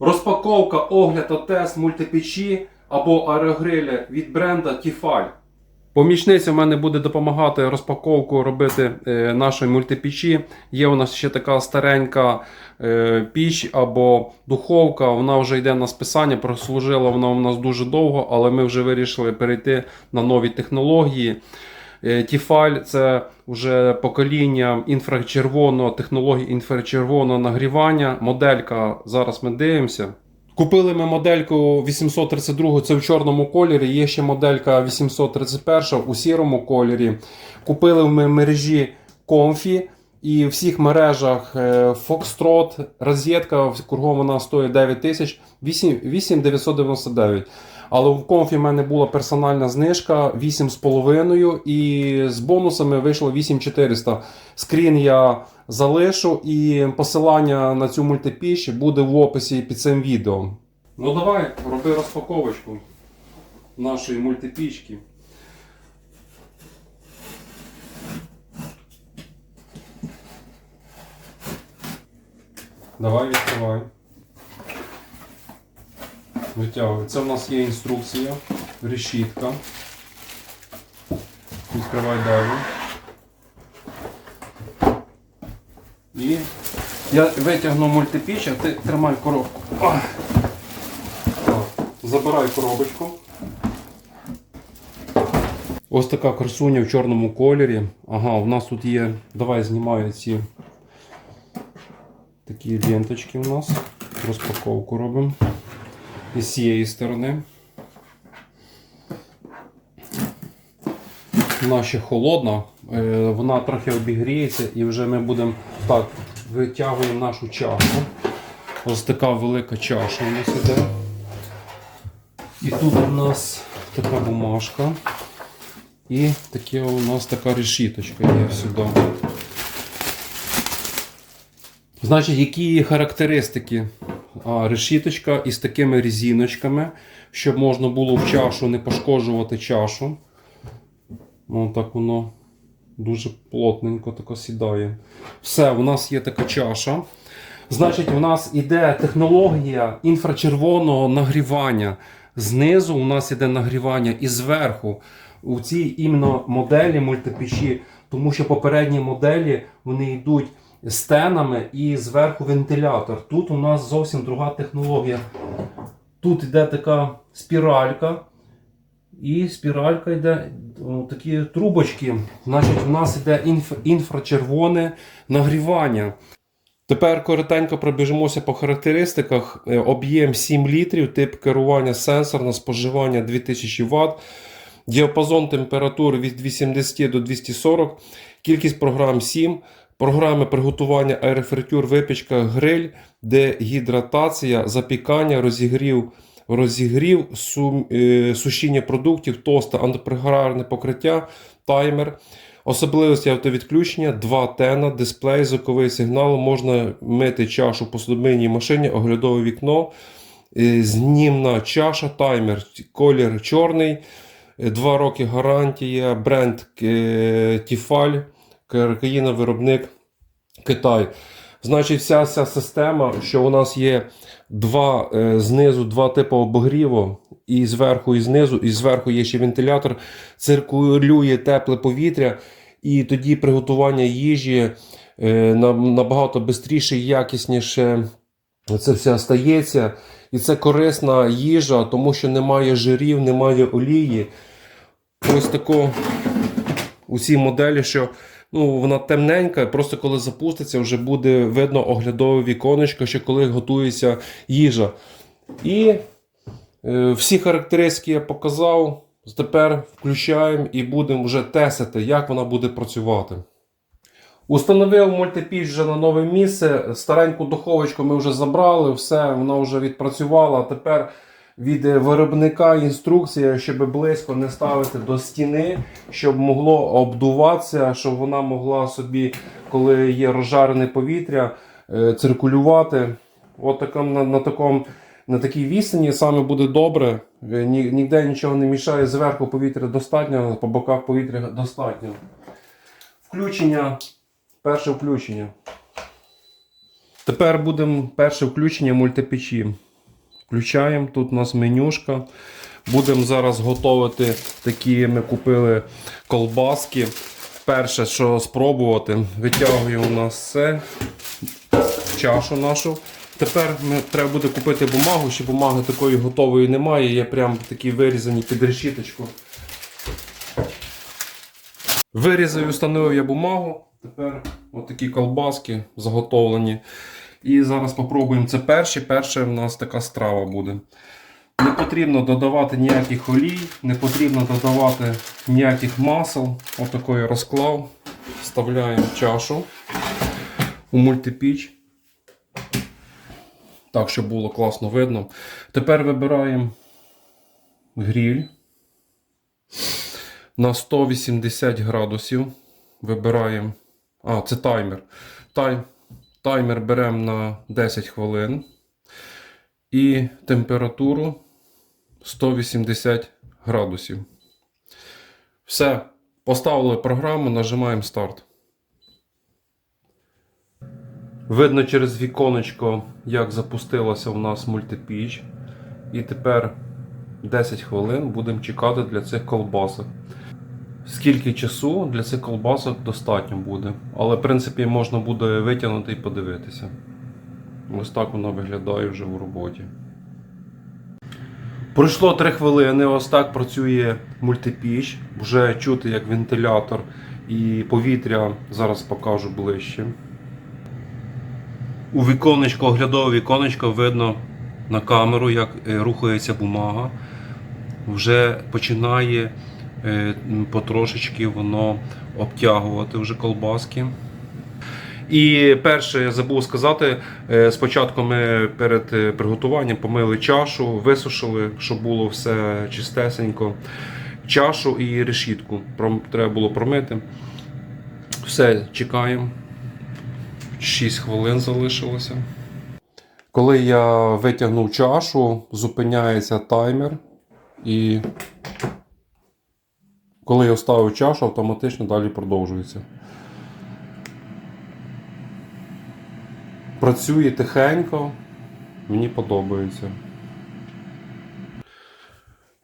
Розпаковка, огляд та тест мультипечі або аерогриля від бренда Tefal. Помічниця в мене буде допомагати розпаковку робити е, нашої мультипечі. Є у нас ще така старенька е, піч або духовка. Вона вже йде на списання, прослужила вона у нас дуже довго, але ми вже вирішили перейти на нові технології. Е, Тіфаль це вже покоління інфрачервоного технології інфрачервоного нагрівання. Моделька зараз ми дивимося. Купили ми модельку 832, це в чорному кольорі. Є ще моделька 831 у сірому кольорі. Купили ми мережі Comfy і в всіх мережах е, Foxtrot, розетка кругом вона стоїть 9 тисяч 8999. Але в комфі в мене була персональна знижка 8,5 і з бонусами вийшло 8400. Скрін я залишу і посилання на цю мультипіч буде в описі під цим відео. Ну давай, роби розпаковочку нашої мультипічки. Давай відкривай. Витягуй. Це в нас є інструкція, решітка. Відкривай далі. І я витягну мультипіч, а ти тримай коробку. Так, Забирай коробочку. Ось така красуня в чорному кольорі. Ага, у нас тут є. Давай знімаю ці такі ленточки у нас. Розпаковку робимо. І з цієї сторони. Вона ще холодна, е, вона трохи обігріється і вже ми будемо так, витягуємо нашу чашу. Ось така велика чаша у нас іде. І тут у нас така бумажка. І таке у нас така решіточка є сюди. Значить, які характеристики? Решіточка із такими резиночками, щоб можна було в чашу не пошкоджувати чашу. Ну, так воно дуже плотненько тако сідає. Все, у нас є така чаша. Значить, у нас іде технологія інфрачервоного нагрівання. Знизу у нас іде нагрівання і зверху. У цій іменно моделі мультипічі, тому що попередні моделі вони йдуть стенами і зверху вентилятор. Тут у нас зовсім друга технологія. Тут йде така спіралька. І спіралька йде такі трубочки. Значить, у нас йде інф, інфрачервоне нагрівання. Тепер коротенько пробіжимося по характеристиках. Е, Об'єм 7 літрів, тип керування сенсорне споживання 2000 Вт, діапазон температури від 80 до 240, кількість програм 7, програми приготування аерофритюр, випічка, гриль, дегідратація, запікання, розігрів, розігрів сум, е, сушіння продуктів, тоста, антипригарне покриття, таймер. Особливості автовідключення, 2 тена, дисплей, звуковий сигнал, можна мити чашу по судомийній машині, оглядове вікно, е, знімна чаша, таймер, колір чорний, 2 роки гарантія, бренд е, Тіфаль, країна-виробник Китай. Значить, вся ця система, що у нас є два е, знизу два типи обогріву, і зверху, і знизу, і зверху є ще вентилятор, циркулює тепле повітря, і тоді приготування їжі е, набагато швидше і якісніше це все стається. І це корисна їжа, тому що немає жирів, немає олії. Ось тако у цій моделі, що ну, вона темненька, просто коли запуститься, вже буде видно оглядове віконечко, що коли готується їжа. І е, всі характеристики я показав. Тепер включаємо і будемо вже тестити, як вона буде працювати. Установив мультипіч вже на нове місце. Стареньку духовочку ми вже забрали, все, вона вже відпрацювала. Тепер від виробника інструкція, щоб близько не ставити до стіни, щоб могло обдуватися, щоб вона могла собі, коли є розжарене повітря, е, циркулювати. От таком, на, на, такому, на такій відстані саме буде добре. Е, Ні, ніде нічого не мішає. Зверху повітря достатньо, по боках повітря достатньо. Включення. Перше включення. Тепер будемо перше включення мультипечі. Включаємо, тут у нас менюшка. Будемо зараз готувати такі, ми купили колбаски. Перше, що спробувати, витягуємо у нас це, чашу нашу. Тепер ми, треба буде купити бумагу, ще бумаги такої готової немає. Є прям такі вирізані під решіточку. Вирізав і встановив я бумагу. Тепер отакі колбаски заготовлені. І зараз спробуємо це перші. Перше в нас така страва буде. Не потрібно додавати ніяких олій, не потрібно додавати ніяких масел. Отакий розклав. Вставляємо чашу у мультипіч. Так, щоб було класно видно. Тепер вибираємо гріль на 180 градусів. Вибираємо. А, це таймер. Тай... Таймер беремо на 10 хвилин. І температуру 180 градусів. Все. Поставили програму, нажимаємо старт. Видно через віконечко, як запустилася у нас мультипіч. І тепер 10 хвилин будемо чекати для цих колбасок. Скільки часу для цих колбасок достатньо буде. Але, в принципі, можна буде витягнути і подивитися. Ось так воно виглядає вже в роботі. Пройшло 3 хвилини, ось так працює мультипіч. Вже чути як вентилятор і повітря. Зараз покажу ближче. У віконечко, оглядове віконечко видно на камеру, як е, рухається бумага. Вже починає потрошечки воно обтягувати вже колбаски. І перше, я забув сказати, е, спочатку ми перед е, приготуванням помили чашу, висушили, щоб було все чистесенько. Чашу і решітку треба було промити. Все, чекаємо. 6 хвилин залишилося. Коли я витягнув чашу, зупиняється таймер. І коли я ставив чашу, автоматично далі продовжується. Працює тихенько, мені подобається.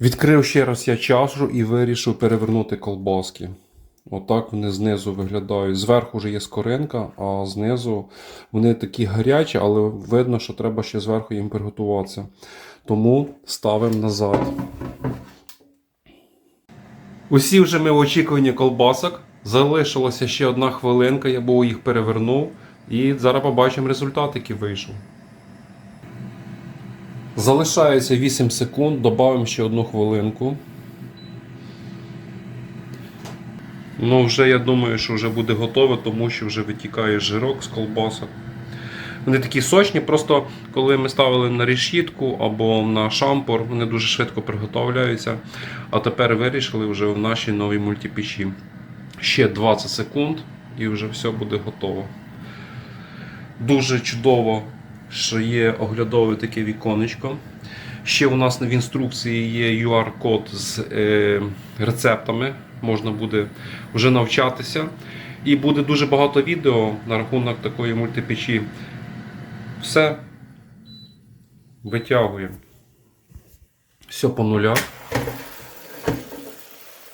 Відкрив ще раз я чашу і вирішив перевернути колбаски. Отак вони знизу виглядають. Зверху вже є скоринка, а знизу вони такі гарячі, але видно, що треба ще зверху їм приготуватися. Тому ставимо назад. Усі вже ми в очікуванні колбасок. Залишилася ще одна хвилинка, я був їх перевернув. І зараз побачимо результат, який вийшов. Залишається 8 секунд, додамо ще одну хвилинку. Ну, вже я думаю, що вже буде готове, тому що вже витікає жирок з колбасок. Вони такі сочні, просто коли ми ставили на решітку або на шампур, вони дуже швидко приготовляються. А тепер вирішили вже в нашій новій мультипечі. Ще 20 секунд і вже все буде готово. Дуже чудово, що є оглядове таке віконечко. Ще у нас в інструкції є QR-код з е, рецептами. Можна буде вже навчатися. І буде дуже багато відео на рахунок такої мультипечі. Все. Витягуємо. Все по нулях.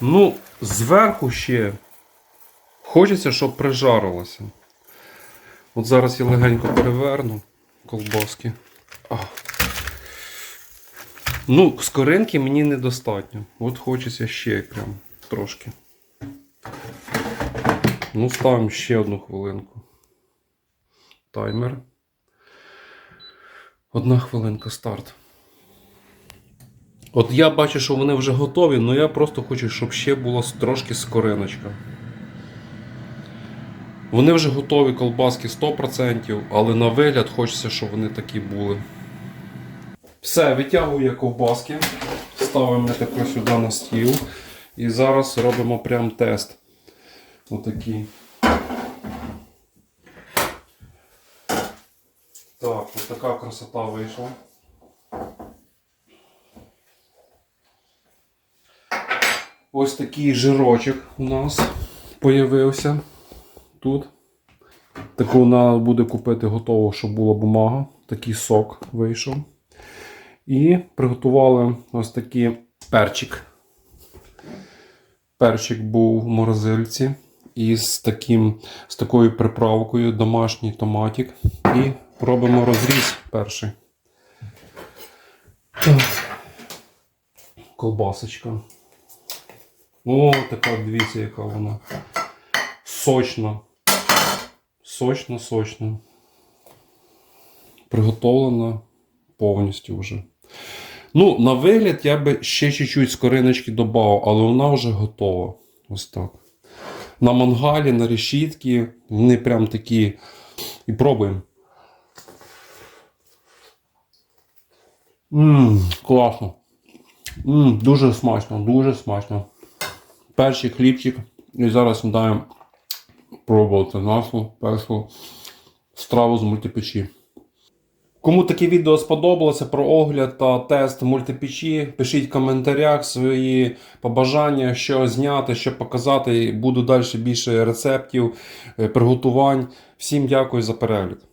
Ну, зверху ще хочеться, щоб прижарилося. От зараз я легенько переверну ковбаски. А. Ну, скоринки мені недостатньо. От хочеться ще прям трошки. Ну, ставимо ще одну хвилинку. Таймер. Одна хвилинка старт. От я бачу, що вони вже готові, але я просто хочу, щоб ще була трошки скориночка. Вони вже готові колбаски 100%, але на вигляд хочеться, щоб вони такі були. Все, витягую ковбаски, ставимо тако сюди на стіл. І зараз робимо прям тест. Отакий. Так, ось така красота вийшла. Ось такий жирочок у нас появився тут. Таку вона буде купити готово, щоб була бумага. Такий сок вийшов. І приготували ось такий перчик. Перчик був в морозильці із, таким, з такою приправкою домашній томатик. І робимо розріз перший. Так. Колбасочка. О, така, дивіться, яка вона. Сочна. Сочно, сочно. Приготовлена повністю вже. Ну, на вигляд я би ще чуть-чуть скориночки додав, але вона вже готова. Ось так. На мангалі, на решітки. Вони прям такі. І пробуємо. Ммм, класно. Ммм, дуже смачно, дуже смачно. Перший хлібчик. І зараз даємо пробувати нашу першу страву з мультипечі. Кому таке відео сподобалося про огляд та тест мультипічі, пишіть в коментарях свої побажання, що зняти, що показати. Буду далі більше рецептів, е, приготувань. Всім дякую за перегляд.